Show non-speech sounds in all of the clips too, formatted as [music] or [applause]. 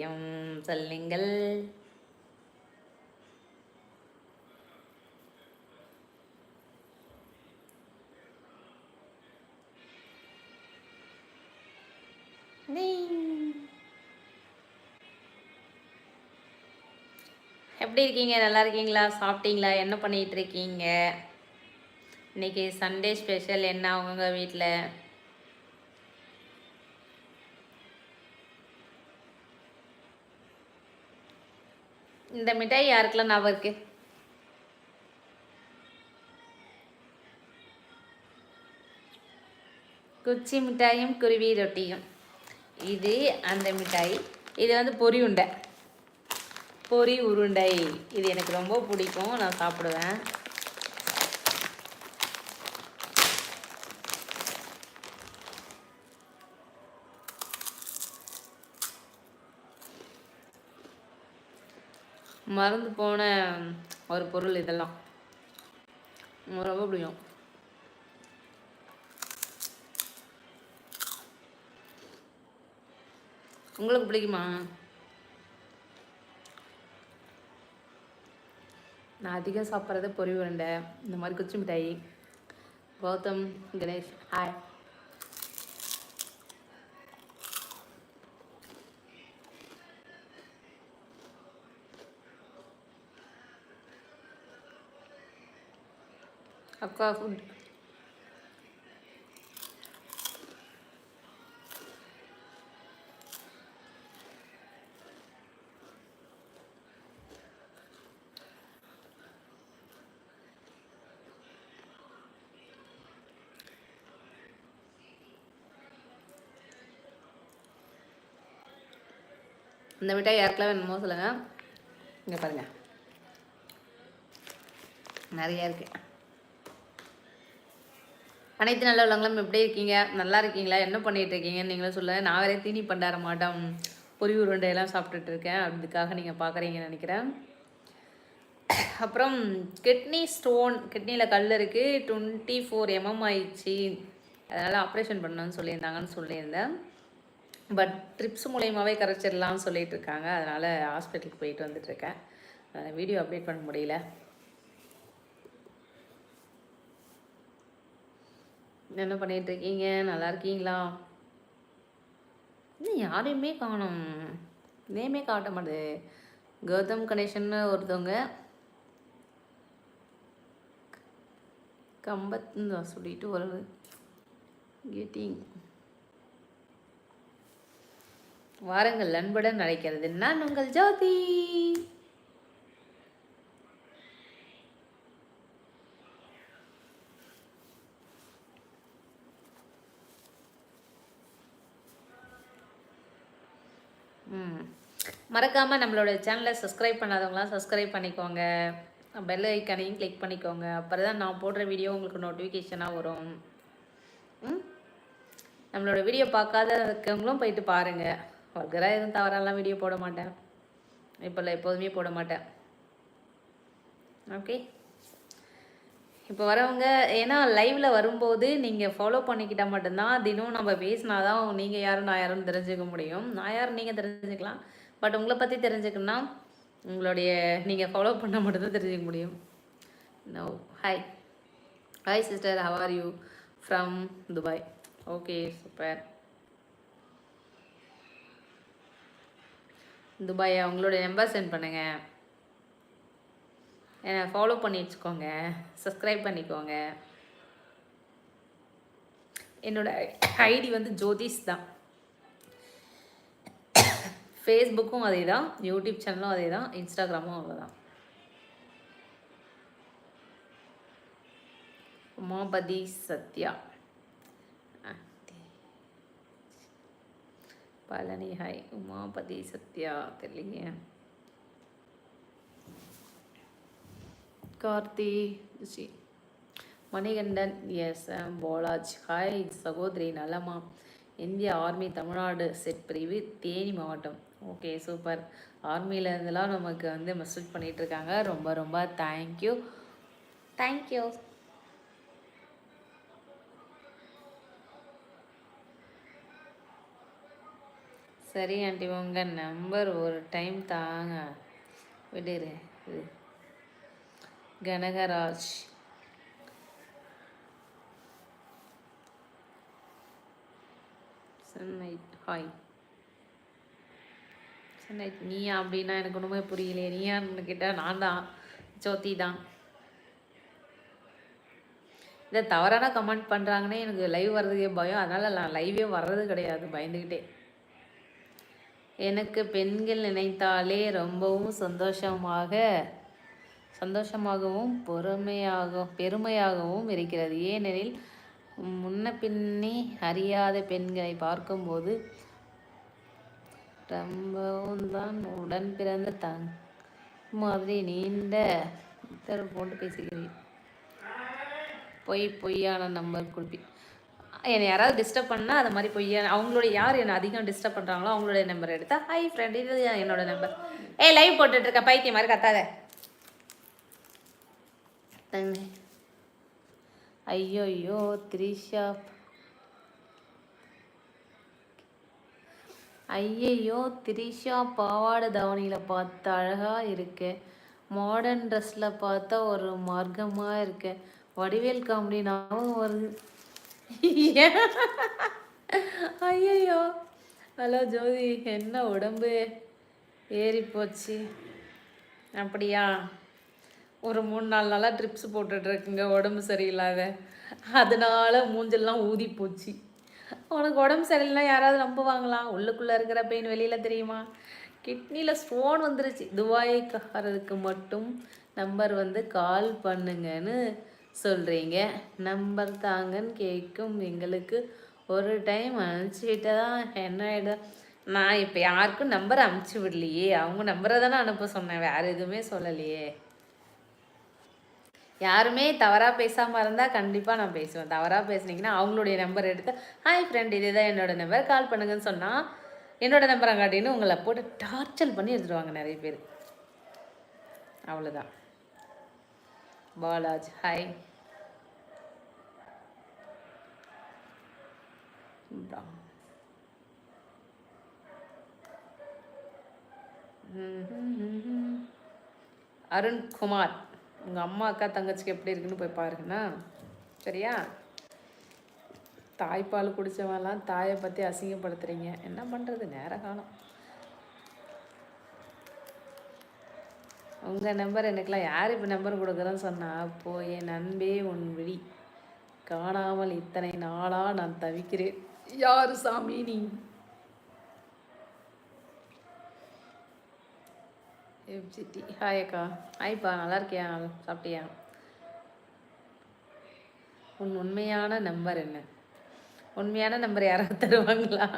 தெரியும் சொல்லுங்கள். எப்படி இருக்கீங்க? நல்லா இருக்கீங்களா? சாப்பிட்டீங்களா? என்ன பண்ணிட்டு இருக்கீங்க? இன்னைக்கு சண்டே ஸ்பெஷல். என்ன அவங்க வீட்டில் இந்த மிட்டாய் யாருக்கெல்லாம் ஞாபகம் இருக்கு? குச்சி மிட்டாயும் குருவி ரொட்டியும். இது அந்த மிட்டாய். இது வந்து பொரி உண்டை பொரி உருண்டை. இது எனக்கு ரொம்ப பிடிக்கும். நான் சாப்பிடுவேன். மறந்து போன ஒரு பொருள் இதெல்லாம். ரொம்ப பிடிக்கும். உங்களுக்கு பிடிக்குமா? நான் அதிகம் சாப்பிட்றது பொறி உருண்டை. இந்த மாதிரி குச்சி மிட்டாய். கௌதம் கணேஷ் ஹாய் அக்கா ஃபுட் இந்த மிட்டாய் யாருக்கெல்லாம் வேணுமோ சொல்லுங்கள் இங்கே பாருங்க நிறைய இருக்கு அனைத்து நல்ல உள்ளவங்களும் எப்படி இருக்கீங்க. நல்லா இருக்கீங்களா? என்ன பண்ணிகிட்டு இருக்கீங்கன்னு நீங்களும் சொல்லுங்கள் நான் வேற தீனி பண்டார மாட்டோம் பொறி உருண்டையெல்லாம் சாப்பிட்டுட்டு இருக்கேன். அதுக்காக நீங்கள் பார்க்குறீங்கன்னு நினைக்கிறேன். அப்புறம் கிட்னி ஸ்டோன் கிட்னியில் கல் இருக்குது டுவெண்ட்டி ஃபோர் எம்எம் ஆயிடுச்சு. அதனால் ஆப்ரேஷன் பண்ணணும்னு சொல்லியிருந்தாங்கன்னு சொல்லியிருந்தேன். பட் ட்ரிப்ஸ் மூலயமாவே கரைச்சிடலாம்னு சொல்லிகிட்டு இருக்காங்க. அதனால் ஹாஸ்பிட்டலுக்கு போயிட்டு வந்துட்டுருக்கேன் வீடியோ அப்டேட் பண்ண முடியல. என்ன பண்ணிட்டு இருக்கீங்க நல்லா இருக்கீங்களா? இன்னும் யாரையுமே காணும். நேமே காட்ட மாட்டேது கௌதம் கணேசன் ஒருத்தவங்க கம்பத்துன்னு தான் சொல்லிட்டு ஒரு கெட்டிங் வாரங்கள் அன்புடன் நடக்கிறது நான் உங்கள் ஜோதி ம் மறக்காமல் நம்மளோட சேனலை சப்ஸ்கிரைப் பண்ணாதவங்களாம் சப்ஸ்கிரைப் பண்ணிக்கோங்க. பெல் ஐக்கானையும் கிளிக் பண்ணிக்கோங்க. அப்புறம் தான் நான் போடுற வீடியோ உங்களுக்கு நோட்டிஃபிகேஷனாக வரும். ம் நம்மளோட வீடியோ பார்க்காத இருக்கவங்களும் போயிட்டு பாருங்கள் வல்கராக எதுவும் தவறாலாம் வீடியோ போட மாட்டேன். இப்போ இல்லை எப்போதுமே போட மாட்டேன். ஓகே இப்போ வரவங்க ஏன்னா லைவில் வரும்போது நீங்கள் ஃபாலோ பண்ணிக்கிட்டால் மட்டும்தான் தினம் நம்ம பேசினா தான் நீங்கள் யாரும் நான் யாருன்னு தெரிஞ்சுக்க முடியும். நான் யாரும் நீங்கள் தெரிஞ்சுக்கலாம். பட் உங்களை பற்றி தெரிஞ்சுக்கணும்னா உங்களுடைய நீங்கள் ஃபாலோ பண்ணால் மட்டும்தான் தெரிஞ்சுக்க முடியும். No hi hi sister how are you from Dubai okay super Dubai உங்களுடைய நம்பர் சென்ட் பண்ணுங்கள் என்னை ஃபாலோ பண்ணி வச்சுக்கோங்க. சப்ஸ்கிரைப் பண்ணிக்கோங்க. என்னோட ஐடி வந்து ஜோதிஷ் தான். ஃபேஸ்புக்கும் அதே தான் யூடியூப் சேனலும் அதே தான் இன்ஸ்டாகிராமும் அவ்வளோதான் உமாபதி சத்யா. பழனி ஹாய் உமாபதி சத்யா தெரியலைங்க. கார்த்தி ஜி. மணிகண்டன் எஸ். போலாஜ் ஹாய் சகோதரி நலமா. இந்திய ஆர்மி தமிழ்நாடு செட் பிரிவு தேனி மாவட்டம். ஓகே சூப்பர் ஆர்மியில் இருந்தெல்லாம் நமக்கு வந்து மெசேஜ் பண்ணிகிட்ருக்காங்க ரொம்ப ரொம்ப தேங்க்யூ தேங்க்யூ சரி ஆண்டி உங்கள் நம்பர் ஒரு டைம் தாங்க. விடுரு இது. கனகராஜ். சென்னை ஹாய் சொன்னேன் நீயா? அப்படின்னா எனக்கு ஒன்றுமே புரியலையே. நீயான்னு கேட்டால் நான் தான். ஜோதி தான். இதை தவறான கமெண்ட் பண்ணுறாங்கன்னே எனக்கு லைவ் வர்றதுக்கே பயம். அதனால் நான் லைவே வர்றது கிடையாது. பயந்துக்கிட்டே எனக்கு பெண்கள் நினைத்தாலே ரொம்பவும் சந்தோஷமாக சந்தோஷமாகவும் பொறுமையாகவும் பெருமையாகவும் இருக்கிறது. ஏனெனில் முன்ன பின்னே அறியாத பெண்களை பார்க்கும்போது ரொம்பவும் தான் உடன் பிறந்த தங் மாதிரி நீண்ட போட்டு பேசுகிறேன். பொய் பொய்யான நம்பர் கொடுப்பி. என்னை யாராவது டிஸ்டர்ப் பண்ணால் அது மாதிரி பொய்யான அவங்களுடைய யார் என்னை அதிகம் டிஸ்டர்ப் பண்ணுறாங்களோ அவங்களுடைய நம்பர் எடுத்தா ஹை ஃப்ரெண்ட் இது என்னோட நம்பர் ஏ லைவ் போட்டுட்ருக்க பைத்தியம் மாதிரி கத்தாத. ஐயோ ஐயோ த்ரிஷா. ஐயையோ த்ரிஷா பாவாடை தவணியில் பார்த்து அழகாக இருக்கு. மாடர்ன் ட்ரெஸ்ஸில் பார்த்தா ஒரு மார்க்கமாக இருக்கு. வடிவேல் காமெடி வருது. ஐயையோ ஹலோ ஜோதி என்ன உடம்பு ஏறி போச்சு? அப்படியா? ஒரு மூணு நாலு நாளாக ட்ரிப்ஸ் போட்டுட்ருக்குங்க உடம்பு சரியில்லாத. அதனால மூஞ்செல்லாம் ஊதி போச்சு. உனக்கு உடம்பு சரியில்லைனா யாராவது நம்புவாங்களா? உள்ளுக்குள்ளே இருக்கிற பெயின் வெளியில் தெரியுமா? கிட்னியில் ஸ்டோன் வந்துருச்சு. துபாய்க்காரருக்கு மட்டும் நம்பர் வந்து கால் பண்ணுங்கன்னு சொல்கிறீங்க நம்பர் தாங்கன்னு கேட்கும். எங்களுக்கு ஒரு டைம் அனுப்பிச்சிட்டு தான் என்ன ஆகிடும் நான் இப்போ யாருக்கும் நம்பர் அனுப்பிச்சி விடலையே. அவங்க நம்பரை தானே அனுப்ப சொன்னேன். வேறு எதுவுமே சொல்லலையே. யாருமே தவறாக பேசாமல் இருந்தால் கண்டிப்பாக நான் பேசுவேன். தவறாக பேசுனீங்கன்னா அவங்களுடைய நம்பர் எடுத்து ஹாய் ஃப்ரெண்ட் இதுதான் என்னோட நம்பர் கால் பண்ணுங்கன்னு சொன்னால் என்னோட நம்பரை காட்டின்னு உங்களை போட்டு டார்ச்சர் பண்ணி எடுத்துடுவாங்க நிறைய பேர். அவ்வளோதான் பாலாஜ் ஹாய் அருண்குமார். உங்கள் அம்மா அக்கா தங்கச்சிக்கு எப்படி இருக்குன்னு போய் பாருங்கண்ணா. சரியா? தாய்ப்பால் குடித்தவெல்லாம் தாயை பற்றி அசிங்கப்படுத்துகிறீங்க என்ன பண்ணுறது நேர காலம். உங்கள் நம்பர் எனக்குலாம் யார் இப்போ நம்பர் கொடுக்குறேன்னு சொன்னால் போ என் நண்பே உன் விழி. காணாமல் இத்தனை நாளாக நான் தவிக்கிறேன். யார் சாமி நீ? எஃப்ஜிடி ஹாய் அக்கா. ஹாய்ப்பா நல்லா இருக்கியா? சாப்பிட்டியா? உன் உண்மையான நம்பர் என்ன? உண்மையான நம்பர் யாராவது தருவாங்களா?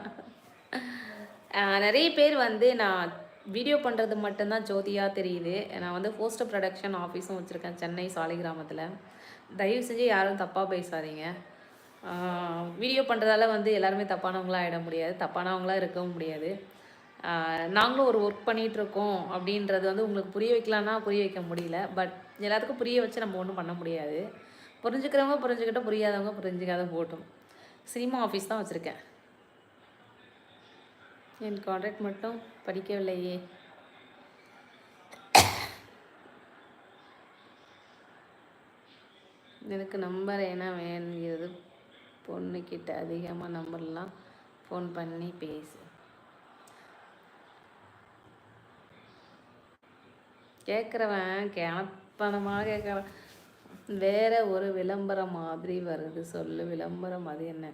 நிறைய பேர் வந்து நான் வீடியோ பண்ணுறது மட்டும்தான் ஜோதியாக தெரியுது. நான் வந்து போஸ்ட் ப்ரொடக்ஷன் ஆஃபீஸும் வச்சுருக்கேன் சென்னை சாலை கிராமத்தில். தயவு செஞ்சு யாரும் தப்பாக பேசாதீங்க. வீடியோ பண்ணுறதால வந்து எல்லாருமே தப்பானவங்களாக ஆகிட முடியாது. தப்பானவங்களாக இருக்கவும் முடியாது. நாங்களும் ஒரு ஒர்க் பண்ணிகிட்ருக்கோம் அப்படின்றது வந்து உங்களுக்கு புரிய வைக்கலான்னா புரிய வைக்க முடியல. பட் எல்லாத்துக்கும் புரிய வச்சு நம்ம ஒன்றும் பண்ண முடியாது. புரிஞ்சுக்கிறவங்க புரிஞ்சுக்கிட்டோம் புரியாதவங்க புரிஞ்சுக்காத போட்டோம். சினிமா ஆஃபீஸ் தான் வச்சுருக்கேன். என் கான்ட்ராக்ட் மட்டும் படிக்கவில்லையே. எனக்கு நம்பர் என்ன வேணுங்கிறது பொண்ணுக்கிட்ட அதிகமாக நம்பர்லாம் ஃபோன் பண்ணி பேசு. கேட்குறவன் கேப்பனமாக கேட்குறவன் வேற ஒரு விளம்பரம் மாதிரி வருது. சொல்லு விளம்பரம் அது என்ன?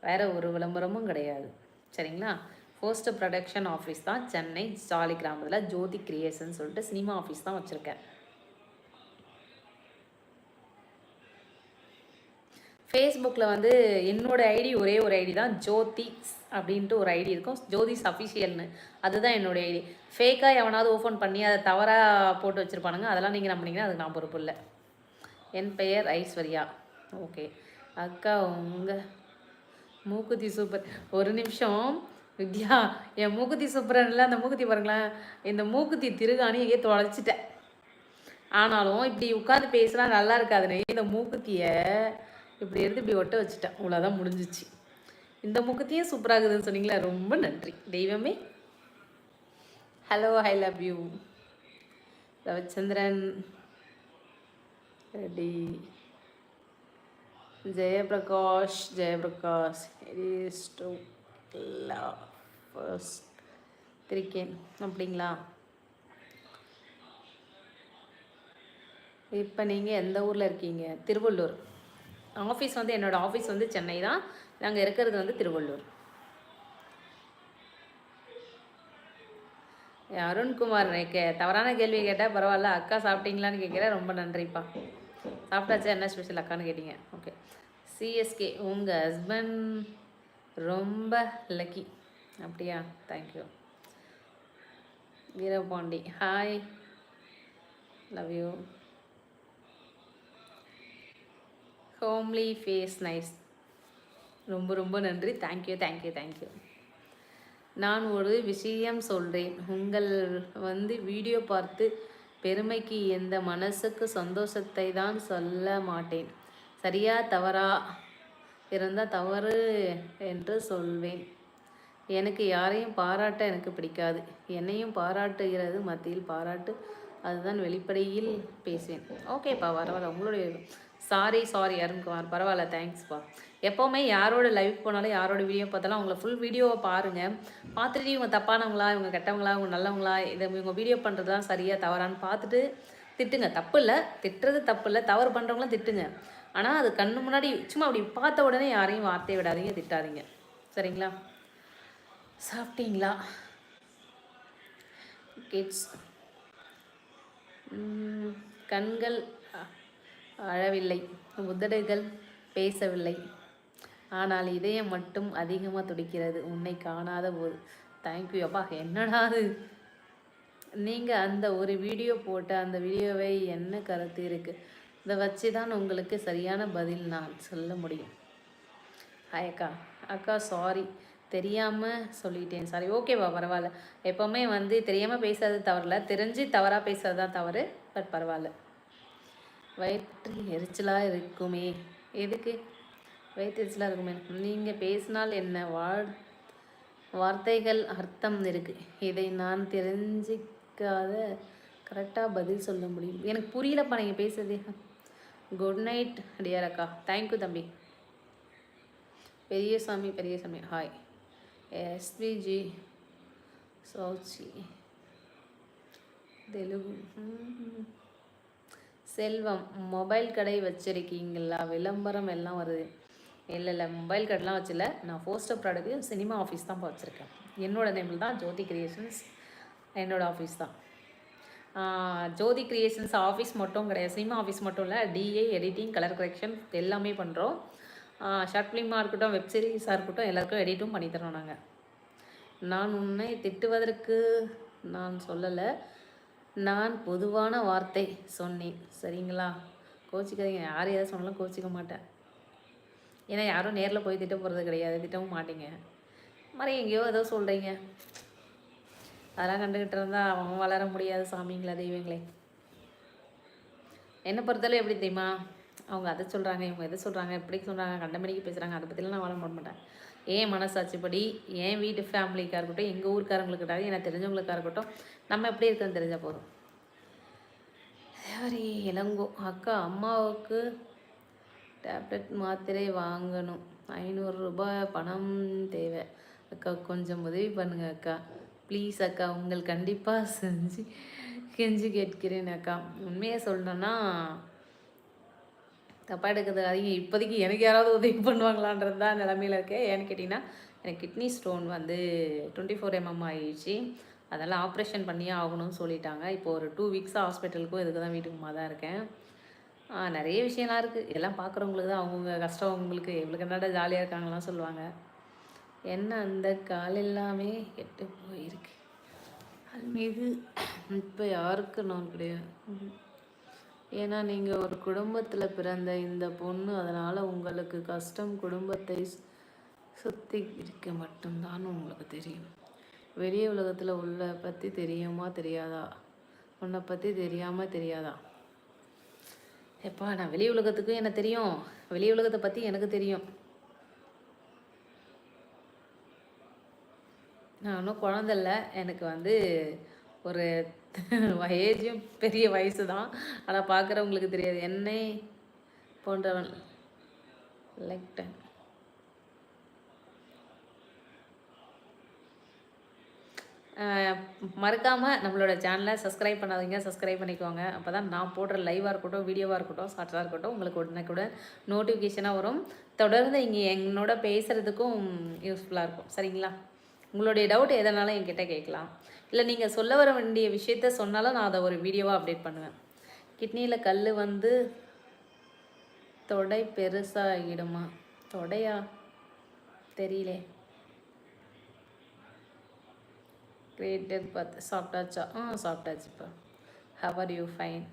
வேற ஒரு விளம்பரமும் கிடையாது. சரிங்களா? போஸ்ட் ப்ரொடக்ஷன் ஆஃபீஸ் தான் சென்னை ஜாலி கிராமத்தில் ஜோதி கிரியேஷன் சொல்லிட்டு சினிமா ஆஃபீஸ் தான் வச்சுருக்கேன். ஃபேஸ்புக்கில் வந்து என்னோடய ஐடி ஒரே ஒரு ஐடி தான் ஜோதி அப்படின்ட்டு ஒரு ஐடி இருக்கும். ஜோதிஸ் அஃபிஷியல்னு. அதுதான் என்னுடைய ஐடி. ஃபேக்காக எவனாவது ஓப்பன் பண்ணி அதை தவறாக போட்டு வச்சுருப்பானுங்க. அதெல்லாம் நீங்கள் நம்பினீங்கன்னா அதுக்கு நான் பொறுப்பு இல்லை. என் பெயர் ஐஸ்வர்யா. ஓகே அக்கா உங்கள் மூக்குத்தி சூப்பர் ஒரு நிமிஷம். வித்யா என் மூக்குத்தி சூப்பர்ல அந்த மூக்குத்தி பாருங்களேன். இந்த மூக்குத்தி திருகாணியே தொலைச்சிட்டேன் ஆனாலும் இப்படி உட்காந்து பேசுனா நல்லா இருக்காதுன்னு இந்த மூக்குத்தியை இப்படி எடுத்து இப்படி ஒட்ட வச்சுட்டேன். அவ்வளோதான் முடிஞ்சிச்சு. இந்த முகத்தையும் சூப்பராகுதுன்னு சொன்னீங்களா ரொம்ப நன்றி. தெய்வமே. Hello I love you Ravichandran. Ready. Jayaprakash Jayaprakash. Is first திருக்கேன். அப்படிங்களா? இப்போ நீங்கள் எந்த ஊரில் இருக்கீங்க? திருவள்ளூர். ஆஃபீஸ் வந்து என்னோடய ஆஃபீஸ் வந்து சென்னை தான். நாங்கள் இருக்கிறது வந்து திருவள்ளூர். அருண்குமார் கே தவறான கேள்வி கேட்டால் பரவாயில்ல அக்கா சாப்பிட்டீங்களான்னு கேட்குறேன் ரொம்ப நன்றிப்பா. சாப்பிட்டாச்சா என்ன ஸ்பெஷல் அக்கான்னு கேட்டீங்க. ஓகே சிஎஸ்கே உங்கள் ஹஸ்பண்ட் ரொம்ப லக்கி அப்படியா? Thank you Veerapandi hi love you homely face nice ரொம்ப ரொம்ப நன்றி. தேங்க்யூ தேங்க்யூ தேங்க்யூ நான் ஒரு விஷயம் சொல்கிறேன் உங்கள் வந்து வீடியோ பார்த்து பெருமைக்கு எந்த மனசுக்கு சந்தோஷத்தை தான் சொல்ல மாட்டேன். சரியா தவறா இருந்தால் தவறு என்று சொல்வேன். எனக்கு யாரையும் பாராட்ட எனக்கு பிடிக்காது. என்னையும் பாராட்டுகிறது மத்தியில் பாராட்டு. அதுதான் வெளிப்படையில் பேசுவேன். ஓகேப்பா பரவாயில்ல உங்களுடைய சாரி சாரி அருண்குமார். பரவாயில்ல தேங்க்ஸ்ப்பா எப்போவுமே யாரோட லைவ் போனாலும் யாரோட வீடியோ பார்த்தாலும் அவங்கள ஃபுல் வீடியோவை பாருங்கள் பார்த்துட்டு இவங்க தப்பானவங்களா இவங்க கெட்டவங்களா இவங்க நல்லவங்களா இதை இவங்க வீடியோ பண்ணுறதுலாம் சரியாக தவறான்னு பார்த்துட்டு திட்டுங்க. தப்பு இல்லை திட்டுறது தப்பு இல்லை தவறு பண்ணுறவங்களும் திட்டுங்க. ஆனால் அது கண்ணு முன்னாடி சும்மா அப்படி பார்த்த உடனே யாரையும் வார்த்தையை விடாதீங்க திட்டாதீங்க. சரிங்களா? சாப்பிட்டீங்களா? கிட்ஸ் கண்கள் அழவில்லை. உதடுகள் பேசவில்லை. ஆனால் இதயம் மட்டும் அதிகமாக துடிக்கிறது. உன்னை காணாத போது. தேங்க்யூ அப்பா என்னடா அது? நீங்கள் அந்த ஒரு வீடியோ போட்ட அந்த வீடியோவை என்ன கருத்து இருக்குது இதை வச்சு தான் உங்களுக்கு சரியான பதில் நான் சொல்ல முடியும். ஹாய் அக்கா. அக்கா சாரி தெரியாமல் சொல்லிட்டேன். சாரி ஓகேவா பரவாயில்ல. எப்போவுமே வந்து தெரியாமல் பேசுறது தவறில்ல. தெரிஞ்சு தவறாக பேசுறது தான் தவறு பட் பரவாயில்ல. வயிற்று எரிச்சலாக இருக்குமே. எதுக்கு? வயிற்று எரிச்சலாக இருக்குமே. நீங்கள் பேசினால் என்ன? வாழ் வார்த்தைகள் அர்த்தம் இருக்குது இதை நான் தெரிஞ்சிக்காத கரெக்டாக பதில் சொல்ல முடியும். எனக்கு புரியலப்பா நீங்கள் பேசுறது. குட் நைட் டியர் அக்கா. தேங்க்யூ தம்பி. பெரியசாமி பெரியசாமி ஹாய் எஸ்பிஜி சௌச்சி. தெலுங்கு. செல்வம் மொபைல் கடை வச்சுருக்கீங்களா? விளம்பரம் எல்லாம் வருது. இல்லை இல்லை மொபைல் கடைலாம் வச்சில்ல. நான் போஸ்டர் ப்ராடக்ட் சினிமா ஆஃபீஸ் தான் வச்சுருக்கேன். என்னோடய நேமில் தான் ஜோதி கிரியேஷன்ஸ் என்னோடய ஆஃபீஸ் தான். ஜோதி கிரியேஷன்ஸ் ஆஃபீஸ் மட்டும் கிடையாது. சினிமா ஆஃபீஸ் மட்டும் இல்லை டிஏ எடிட்டிங் கலர் கரெக்ஷன் எல்லாமே பண்ணுறோம் ஷார்ட் ஃபிலிமாக இருக்கட்டும் வெப் சீரிஸாக இருக்கட்டும் எல்லாருக்கும் எடிட்டும் பண்ணித்தரோம் நாங்கள் நான் உன்னை திட்டுவதற்கு நான் சொல்லலை. நான் பொதுவான வார்த்தை சொன்னேன். சரிங்களா? கோச்சிக்காதீங்க. யார் எதை சொன்னாலும் கோச்சிக்க மாட்டேன். ஏன்னா யாரும் நேரில் போய் திட்ட போகிறது கிடையாது. திட்டவும் மாட்டீங்க. மாதிரி எங்கேயோ ஏதோ சொல்கிறீங்க அதெல்லாம் கண்டுக்கிட்டு இருந்தால் அவங்க வளர முடியாது சாமிங்களா தெய்வங்களே. என்னை பொறுத்தளவு எப்படி தெரியுமா? அவங்க அதை சொல்கிறாங்க இவங்க எதை சொல்கிறாங்க எப்படி சொல்கிறாங்க கண்டமணிக்கு பேசுகிறாங்க அதை பற்றிலாம் நான் வளர மாட்டேன். ஏன் மனசாட்சிப்படி என் வீட்டு ஃபேமிலிக்காக இருக்கட்டும் எங்கள் ஊருக்காரங்களுக்கிட்டாலும் எனக்கு தெரிஞ்சவங்களுக்காக இருக்கட்டும் நம்ம எப்படி இருக்குன்னு தெரிஞ்சால் போதும். சரி இளங்கோ அக்கா அம்மாவுக்கு டேப்லெட் மாத்திரை வாங்கணும். ஐநூறுரூபா பணம் தேவை. அக்கா கொஞ்சம் உதவி பண்ணுங்க அக்கா. ப்ளீஸ் அக்கா உங்கள் கண்டிப்பாக செஞ்சு கெஞ்சு கேட்கிறேன் அக்கா. உண்மையாக சொல்லணுன்னா தப்பாக எடுக்கிறது அதிக இப்போதைக்கு எனக்கு யாராவது உதவி பண்ணுவாங்களான்றது தான் நிலமையில இருக்கேன் ஏன்னு கேட்டிங்கன்னா எனக்கு கிட்னி ஸ்டோன் வந்து டுவெண்ட்டி ஃபோர் எம்எம் ஆகிடுச்சு அதெல்லாம் ஆப்ரேஷன் பண்ணியே ஆகணும்னு சொல்லிட்டாங்க. இப்போ ஒரு டூ வீக்ஸாக ஹாஸ்பிட்டலுக்கும் இதுக்கு தான் வீட்டுக்குமா தான் இருக்கேன். நிறைய விஷயம்லாம் இருக்குது எல்லாம் பார்க்குறவங்களுக்கு தான் அவங்கவுங்க கஷ்டம். அவங்களுக்கு எவ்வளோக்கு என்னடா ஜாலியாக இருக்காங்கலாம் சொல்லுவாங்க. என்ன அந்த கால் எல்லாமே கெட்டு போயிருக்கு. அது மீது இப்போ யாருக்கு நான் கிடையாது. ஏன்னா நீங்கள் ஒரு குடும்பத்தில் பிறந்த இந்த பொண்ணு அதனால் உங்களுக்கு கஷ்டம் குடும்பத்தை சுற்றி இருக்க மட்டும்தான் உங்களுக்கு தெரியும். வெளி உலகத்தில் உள்ள பற்றி தெரியுமா தெரியாதா? உன்னை பற்றி தெரியாமல் தெரியாதா? எப்பா நான் வெளி உலகத்துக்கும் எனக்கு தெரியும்? வெளி உலகத்தை பற்றி எனக்கு தெரியும். நான் இன்னும் குழந்தை இல்லை. எனக்கு வந்து ஒரு ஏஜும் பெரிய வயசு தான் ஆனால் பார்க்குறவங்களுக்கு தெரியாது. என்னை போன்றவன். லைக் மறக்காமல் நம்மளோட சேனலை சப்ஸ்கிரைப் பண்ணாதீங்க. சப்ஸ்கிரைப் பண்ணிக்கோங்க. அப்போ தான் நான் போடுற லைவாக இருக்கட்டும் வீடியோவாக இருக்கட்டும் ஷார்ட்ஸாக இருக்கட்டும் உங்களுக்கு உடனே கூட நோட்டிஃபிகேஷனாக வரும். தொடர்ந்து இங்கே என்னோட பேசுகிறதுக்கும் யூஸ்ஃபுல்லாக இருக்கும். சரிங்களா? உங்களுடைய டவுட் எதனாலும் என்கிட்ட கேட்கலாம். இல்லை நீங்கள் சொல்ல வர வேண்டிய விஷயத்த சொன்னாலும் நான் அதை ஒரு வீடியோவாக அப்டேட் பண்ணுவேன். கிட்னியில் கல் வந்து தொடை பெருசாகிடுமா? தொடையா? தெரியலே. கிரேட்டர் பார்த்து சாப்பிட்டாச்சா? ஆ சாப்பிட்டாச்சுப்பா how are you fine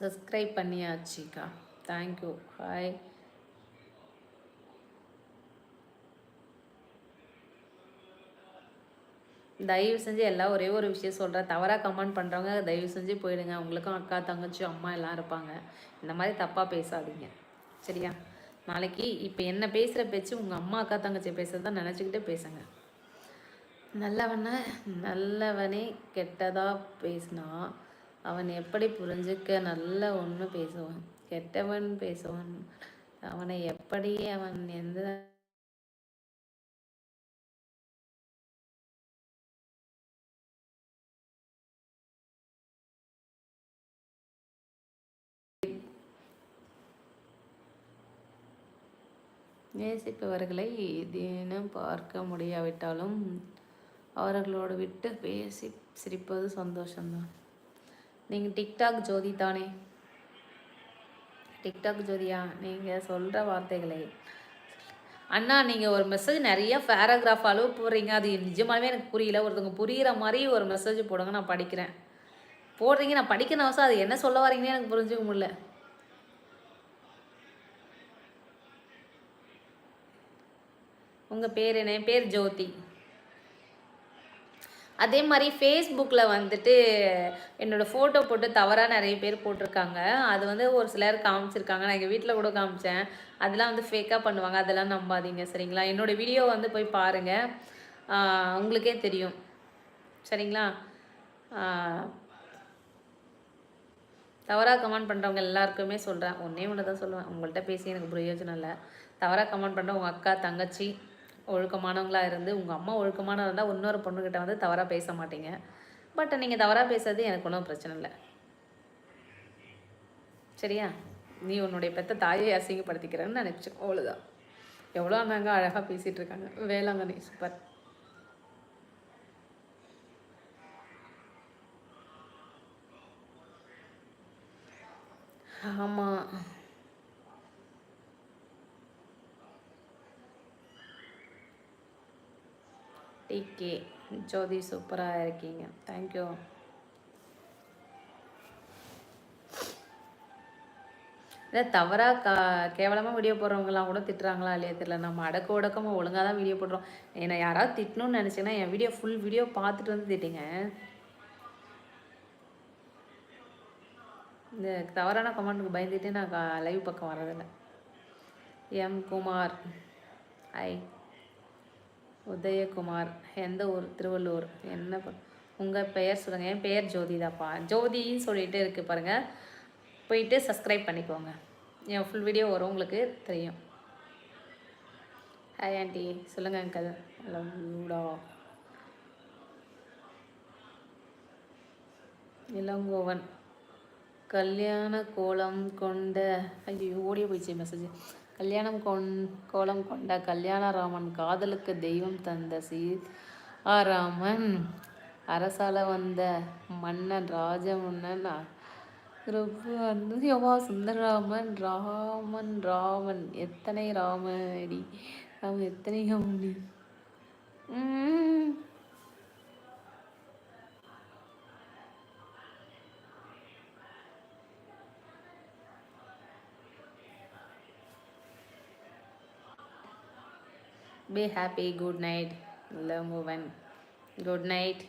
subscribe பண்ணியாச்சுக்கா. Thank you hi தயவு செஞ்சு எல்லாம் ஒரே ஒரு விஷயம் சொல்கிறேன் தவறாக கமெண்ட் பண்ணுறவங்க தயவு செஞ்சு போயிடுங்க. உங்களுக்கும் அக்கா தங்கச்சி அம்மா எல்லாம் இருப்பாங்க. இந்த மாதிரி தப்பாக பேசாதீங்க. சரியா? நாளைக்கு இப்போ என்ன பேசுகிற பேச்சு உங்கள் அம்மா அக்கா தங்கச்சி பேசுகிறத நினச்சிக்கிட்டே பேசுங்க. நல்லவனை நல்லவனே கெட்டதாக பேசினா அவன் எப்படி புரிஞ்சுக்க? நல்ல ஒன்று பேசுவான் கெட்டவன் பேசுவான். அவனை எப்படி அவன் எந்த நேசிப்பவர்களை தினம் பார்க்க முடியாவிட்டாலும் அவர்களோடு விட்டு பேசி சிரிப்பது சந்தோஷம்தான். நீங்கள் டிக்டாக் ஜோதி தானே? டிக்டாக் ஜோதியா நீங்கள் சொல்கிற வார்த்தைகளை. அண்ணா நீங்கள் ஒரு மெசேஜ் நிறைய பேராகிராஃப் அளவு போடுறீங்க. அது நிஜமாகவே எனக்கு புரியல. ஒருத்தவங்க புரிகிற மாதிரி ஒரு மெசேஜ் போடுங்க நான் படிக்கிறேன். போடுறீங்க நான் படிக்கணும் அவசியம். அது என்ன சொல்ல வரீங்கன்னு எனக்கு புரிஞ்சுக்க முடியல. உங்கள் பேர் என்ன? பேர் ஜோதி. அதே மாதிரி ஃபேஸ்புக்கில் வந்துட்டு என்னோடய ஃபோட்டோ போட்டு தவறாக நிறைய பேர் போட்டிருக்காங்க. அது வந்து ஒரு சிலர் காமிச்சிருக்காங்க. நான் எங்கள் வீட்டில் கூட காமிச்சேன். அதெல்லாம் வந்து ஃபேக்காக பண்ணுவாங்க. அதெல்லாம் நம்பாதீங்க சரிங்களா? என்னோடய வீடியோ வந்து போய் பாருங்கள் உங்களுக்கே தெரியும். சரிங்களா? தவறாக கமெண்ட் பண்ணுறவங்க எல்லாருக்குமே சொல்கிறேன் ஒன்றே ஒன்று தான் சொல்லுவேன். உங்கள்கிட்ட பேசி எனக்கு பிரயோஜனம் இல்லை. தவறாக கமெண்ட் பண்ணுற உங்கள் அக்கா தங்கச்சி ஒழுக்கமானவங்களாக இருந்து உங்கள் அம்மா ஒழுக்கமான இருந்தால் இன்னொரு பொண்ணுக்கிட்ட வந்து தவறாக பேச மாட்டீங்க. பட் நீங்கள் தவறாக பேசுறது எனக்கு ஒன்றும் பிரச்சனை இல்லை. சரியா? நீ உன்னுடைய பெத்த தாயை அசிங்கப்படுத்திக்கிறேன்னு நினச்சி அவ்வளோதான் எவ்வளோ அண்ணாங்க அழகாக பேசிகிட்டு இருக்காங்க. வேளாங்கண்ணி சூப்பர் ஆமாம் டிகே ஜோதி சூப்பராக இருக்கீங்க. தேங்க்யூ இல்லை தவறாக கா கேவலமாக வீடியோ போடுறவங்கலாம் கூட திட்டுறாங்களா இல்லையா தெரியல. நம்ம அடக்க உடக்கமாக ஒழுங்காக தான் வீடியோ போடுறோம். என்னை யாராவது திட்டணும்னு நினச்சிங்கன்னா என் வீடியோ ஃபுல் வீடியோ பார்த்துட்டு வந்து திட்டிங்க. இந்த தவறான கமெண்ட்டுக்கு பயந்துட்டு நான் லைவ் பக்கம் வரதில்லை எம் குமார் ஐ உதயகுமார் எந்த ஊர்? திருவள்ளூர். என்ன உங்கள் பெயர் சொல்லுங்கள் என் பெயர் ஜோதிதாப்பா. ஜோதின்னு சொல்லிட்டு இருக்குது பாருங்கள் போயிட்டு சப்ஸ்கிரைப் பண்ணிக்கோங்க. என் ஃபுல் வீடியோ வரும் உங்களுக்கு தெரியும். ஹாய் ஆண்டி சொல்லுங்கள் அங்கிள் யூடா இளங்கோவன். கல்யாண கோலம் கொண்ட ஐயோ ஓடிய போயிடுச்சு மெசேஜ் கல்யாணம் கொண் கோலம் கொண்ட கல்யாணராமன் காதலுக்கு தெய்வம் தந்த சீதாராமன். அரசால வந்த மன்னன் ராஜமன்னன் யவா சுந்தரராமன் ராமன் ராமன் எத்தனை ராமடி ராமன் எத்தனை ராமடி B happy good night love மூவன் குட் night.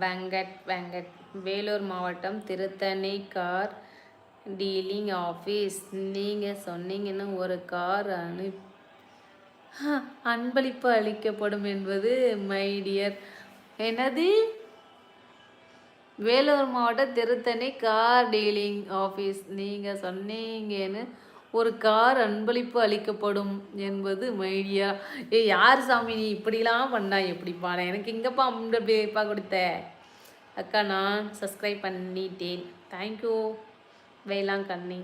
வெங்கட் வெங்கட். வேலூர் மாவட்டம் திருத்தணி கார் டீலிங் ஆஃபீஸ். நீங்கள் சொன்னீங்கன்னு ஒரு கார் அனுப்பி அன்பளிப்பு அளிக்கப்படும் என்பது மை டியர் எனது வேலூர் மாவட்ட திருத்தணி கார் டீலிங் ஆஃபீஸ் நீங்கள் சொன்னீங்கன்னு ஒரு கார் அன்பளிப்பு அளிக்கப்படும் என்பது மைடியா ஏ யார் சாமி நீ இப்படிலாம் பண்ணா? எப்படிப்பா நான் எனக்கு எங்கப்பா அம்மா பேப்பா கொடுத்த. அக்கா நான் சப்ஸ்கிரைப் பண்ணிட்டேன். Thank you Velankanni.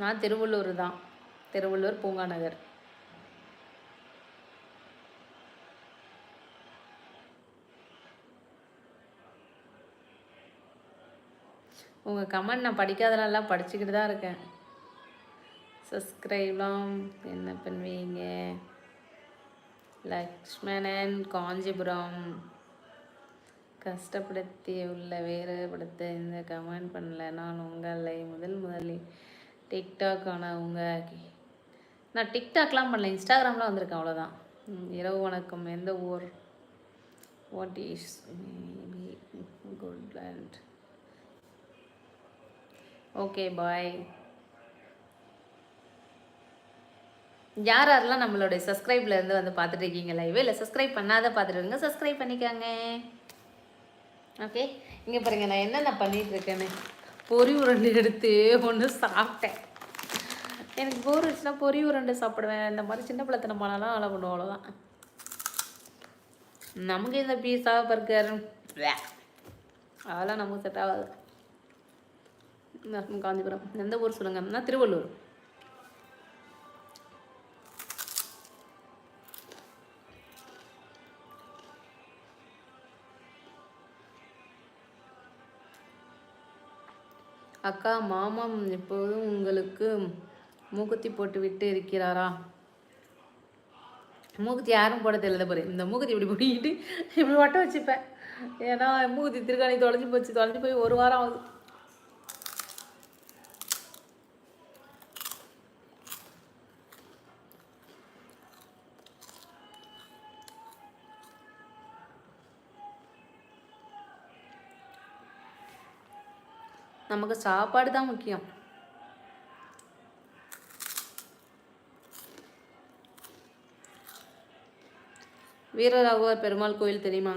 நான் திருவள்ளூர் தான். திருவள்ளூர் பூங்கா நகர். உங்கள் கமெண்ட் நான் படிக்காதனாலாம் படிச்சுக்கிட்டு தான் இருக்கேன். சப்ஸ்கிரைப்லாம் என்ன பண்ணுவீங்க? லக்ஷ்மணன் காஞ்சிபுரம். கஷ்டப்படுத்தி உள்ள வேறுபடுத்த இந்த கமெண்ட் பண்ணல. நான் உங்களை முதல் முதலில் டிக்டாக் ஆனவங்க உங்கள் நான் டிக்டாக்லாம் பண்ணல. இன்ஸ்டாகிராமில் வந்திருக்கேன் அவ்வளோதான் இரவு வணக்கம். எந்த ஊர்? What is maybe good land okay bye யார் யாரெல்லாம் நம்மளுடைய சப்ஸ்கிரைப்லேருந்து வந்து பார்த்துட்டு இருக்கீங்க லைவ் இல்லை சப்ஸ்கிரைப் பண்ணாத பார்த்துட்டு இருங்க. சப்ஸ்கிரைப் பண்ணிக்கோங்க. ஓகே இங்கே பாருங்கள் நான் என்னென்ன பண்ணிகிட்ருக்கேன்னு பொறி உருண்டை எடுத்து ஒன்று சாப்பிட்டேன். எனக்கு போர் வச்சுன்னா பொறி உருண்டை சாப்பிடுவேன். இந்த மாதிரி சின்ன பிள்ளைத்தனமானலாம் அலை பண்ணுவோம் அவ்வளோதான் நமக்கு இந்த பீஸா பர்கர் அதெல்லாம் நமக்கு செட் ஆகாது. காஞ்சிபுரம். எந்த ஊர் சொல்லுங்கன்னா திருவள்ளூர். அக்கா மாமம் எப்போதும் உங்களுக்கு மூக்குத்தி போட்டு விட்டு இருக்கிறாரா? மூக்குத்தி யாரும் போட தெரியல பாரு. இந்த மூக்குத்தி இப்படி பிடிக்கிட்டு இப்படி ஒட்ட வச்சுப்பேன். ஏன்னா மூக்குத்தி திருக்காணி தொலைஞ்சு போச்சு. தொலைஞ்சு போய் ஒரு வாரம் ஆகுது. நமக்கு சாப்பாடு தான் முக்கியம். வீரராகவர் பெருமாள் கோயில் தெரியுமா?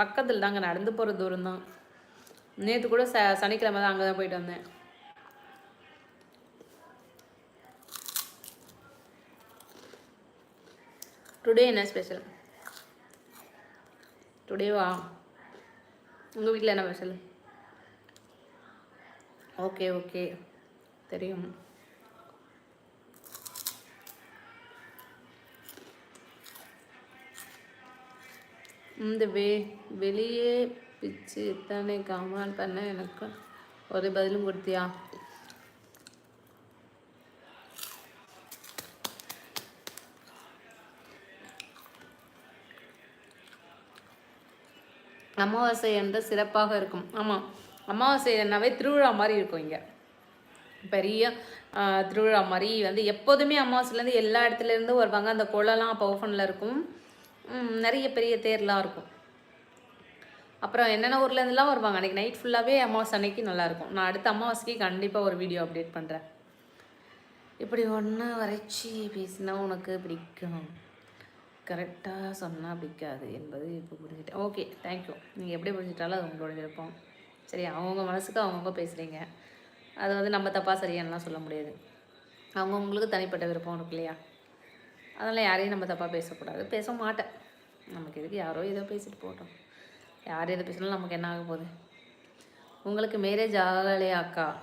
பக்கத்தில் தாங்க நடந்து போகிற தூரம் தான். நேற்று கூட ச சனிக்கிழமை தான் அங்கே தான் போயிட்டு வந்தேன். டுடே என்ன ஸ்பெஷல் டுடேவா உங்கள் வீட்டில் என்ன ஸ்பெஷல் ஓகே ஓகே. தெரியும். இந்த வெ வெளியே பிச்சு இத்தனை கமெண்ட் பண்ண எனக்கு ஒரு பதிலும் கொடுத்தியா? அமாவாசை என்ற சிறப்பாக இருக்கும். ஆமாம் அமாவாசை திருவிழா மாதிரி இருக்கும் இங்கே. பெரிய திருவிழா மாதிரி வந்து எப்போதுமே அமாவாசைலேருந்து எல்லா இடத்துலேருந்து வருவாங்க. அந்த குளம்லாம் அப்போ ஓஃபனில் இருக்கும். நிறைய பெரிய தேர்லாம் இருக்கும். அப்புறம் என்னென்ன ஊர்லேருந்துலாம் வருவாங்க? அன்றைக்கி நைட் ஃபுல்லாகவே அமாவாசை அன்னைக்கு நல்லாயிருக்கும். நான் அடுத்த அமாவாசைக்கு கண்டிப்பாக ஒரு வீடியோ அப்டேட் பண்ணுறேன் இப்படி ஒன்று வரைச்சி பேசினா உனக்கு பிடிக்கும். கரெக்டாக சொன்னால் பிடிக்காது என்பது இப்போ புரிஞ்சுட்டேன் ஓகே தேங்க்யூ நீங்கள் எப்படி புரிஞ்சுட்டாலும் அது உங்களோட விருப்பம். சரி அவங்கவுங்க மனசுக்கு அவங்கவுங்க பேசுகிறீங்க அது வந்து நம்ம தப்பாக சரியானலாம் சொல்ல முடியாது. அவங்கவுங்களுக்கு தனிப்பட்ட விருப்பம் இருக்கு இல்லையா? அதனால் யாரையும் நம்ம தப்பாக பேசக்கூடாது. பேச மாட்டேன். நமக்கு எதுக்கு யாரோ ஏதோ பேசிட்டு போகட்டும். யார் எதை பேசினாலும் நமக்கு என்ன ஆக போகுது? உங்களுக்கு மேரேஜ் ஆகலையா அக்கா?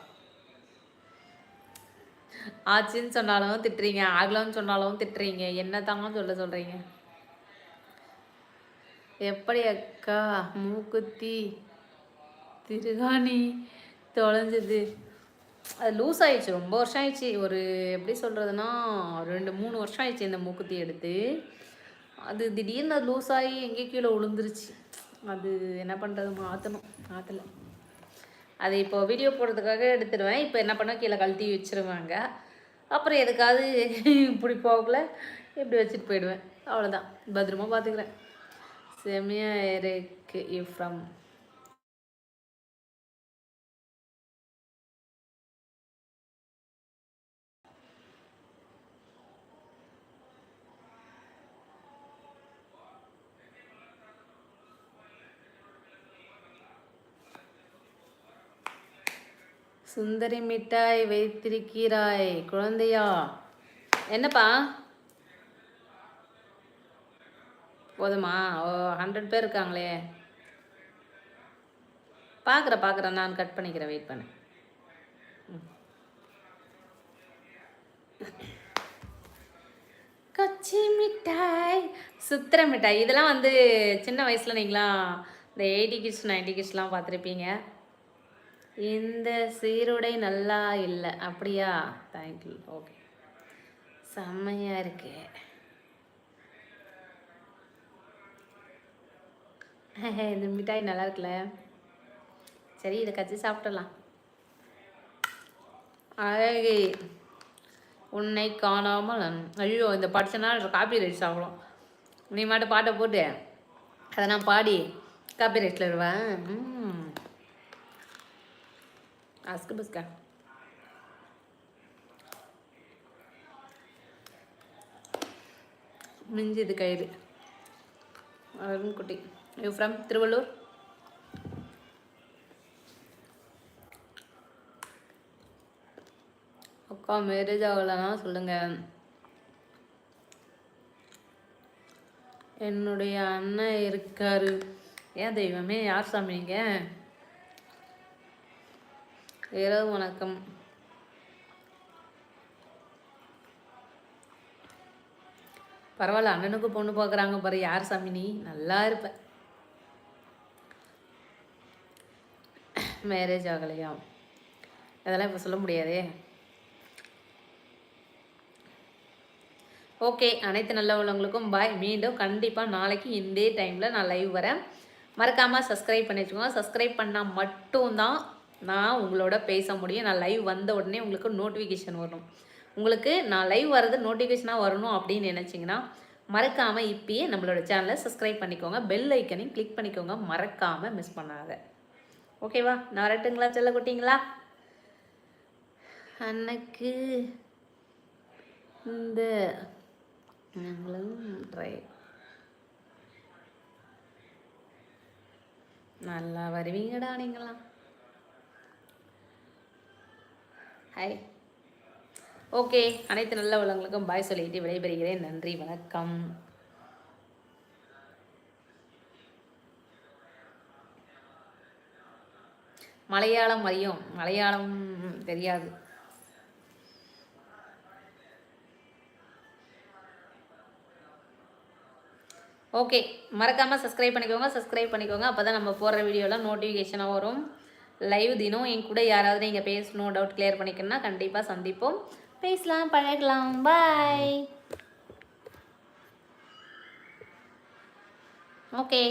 ஆச்சுன்னு சொன்னாலும் திட்டுறீங்க ஆகலன்னு சொன்னாலும் திட்டுறீங்க. என்ன தாங்க சொல்ல சொல்கிறீங்க எப்படி அக்கா? மூக்குத்தி. திருகாணி தொலைஞ்சது. அது லூஸ் ஆயிடுச்சு ரொம்ப வருஷம் ஆயிடுச்சு. ஒரு எப்படி சொல்கிறதுனா ரெண்டு மூணு வருஷம் ஆயிடுச்சு இந்த மூக்குத்தி எடுத்து. அது திடீர்னு அது லூஸ் ஆகி எங்கே கீழே விழுந்துருச்சு அது என்ன பண்ணுறது மாற்றணும் மாற்றலை அது இப்போ வீடியோ போடுறதுக்காக எடுத்துடுவேன் இப்போ என்ன பண்ண கீழே கழட்டி வச்சிருவாங்க. அப்புறம் எதுக்காவது இப்படி போகல இப்படி வச்சுட்டு போயிடுவேன். அவ்வளோதான் பத்திரமா பார்த்துக்கிறேன் செம்மையா இருக்கு இஃப்ரம் சுந்தரி மிட்டாய் வைத்திருக்கிறாய் குழந்தையா? என்னப்பா? போதுமா? ஓ ஹண்ட்ரட் பேர் இருக்காங்களே. பார்க்குறேன் பார்க்குறேன் நான் கட் பண்ணிக்கிறேன். வெயிட் பண்ணு. கொச்சி மிட்டாய் சுத்திர மிட்டாய். இதெல்லாம் வந்து சின்ன வயசில் நீங்களாம் இந்த எயிட்டி கிட்ஸ் நைன்டி கிட்ஸ்லாம் பார்த்துருப்பீங்க. இந்த சீருடை நல்லா இல்லை. அப்படியா? தேங்க்யூ ஓகே செம்மையாக இருக்கு. [laughs] இந்த மிட்டாய் நல்லா இருக்குல்ல? சரி இதை கச்சி சாப்பிடலாம். அழகி. உன்னை காணாமல் ஐயோ இந்த படிச்சனா காப்பி ரைட் சாப்பிடும். நீ மாட்டு பாட்டை போட்டு அதை நான் பாடி காப்பி ரைட்டில் வருவேன். ம் அஸ்கு மிஞ்சுது கயிறு. அருண் குட்டி. யூ ஃப்ரம் திருவள்ளூர் அக்கா மேரேஜ் ஆகலைன்னா சொல்லுங்க. என்னுடைய அண்ணன் இருக்காரு. ஏன் தெய்வமே யார் சாமிங்க இரவு வணக்கம். பரவாயில்ல அண்ணனுக்கு பொண்ணு பார்க்குறாங்க பாரு. யார் சாமி நீ? நல்லா இருப்ப. மேரேஜ் ஆகலையா? அதெல்லாம் இப்போ சொல்ல முடியாதே. ஓகே அனைத்து நல்ல உள்ளவங்களுக்கும் பாய் மீண்டும் கண்டிப்பாக நாளைக்கு இதே டைமில் நான் லைவ் வரேன். மறக்காமல் சப்ஸ்கிரைப் பண்ணி வச்சுக்கோங்க. சப்ஸ்கிரைப் பண்ணால் மட்டும்தான் நான் உங்களோட பேச முடியும். நான் லைவ் வந்த உடனே உங்களுக்கு நோட்டிஃபிகேஷன் வரும். உங்களுக்கு நான் லைவ் வர்றது நோட்டிஃபிகேஷனாக வரணும் அப்படின்னு நினச்சிங்கன்னா மறக்காமல் இப்பயே நம்மளோட சேனலை சப்ஸ்கிரைப் பண்ணிக்கோங்க. பெல் ஐக்கனையும் கிளிக் பண்ணிக்கோங்க. மறக்காமல் மிஸ் பண்ணாத. ஓகேவா நான் வரட்டுங்களா? செல்ல குட்டிங்களா? அன்னைக்கு இந்த ட்ரை நல்லா வருவீங்கடா நீங்களாம் ஹாய் ஓகே அனைத்து நல்ல உள்ளவங்களுக்கும் பாய் சொல்லிட்டு விடைபெறுகிறேன். நன்றி வணக்கம். மலையாளம் அறியும். மலையாளம் தெரியாது. ஓகே மறக்காமல் சப்ஸ்கிரைப் பண்ணிக்கோங்க. சப்ஸ்கிரைப் பண்ணிக்கோங்க. அப்போ தான் நம்ம போடுற வீடியோலாம் நோட்டிஃபிகேஷனாக வரும். லைவ் தினம் என் கூட யாராவது நீங்கள் பேசணும் டவுட் கிளியர் பண்ணிக்கணும்னா கண்டிப்பாக சந்திப்போம். பேசலாம் பழகலாம். Bye okay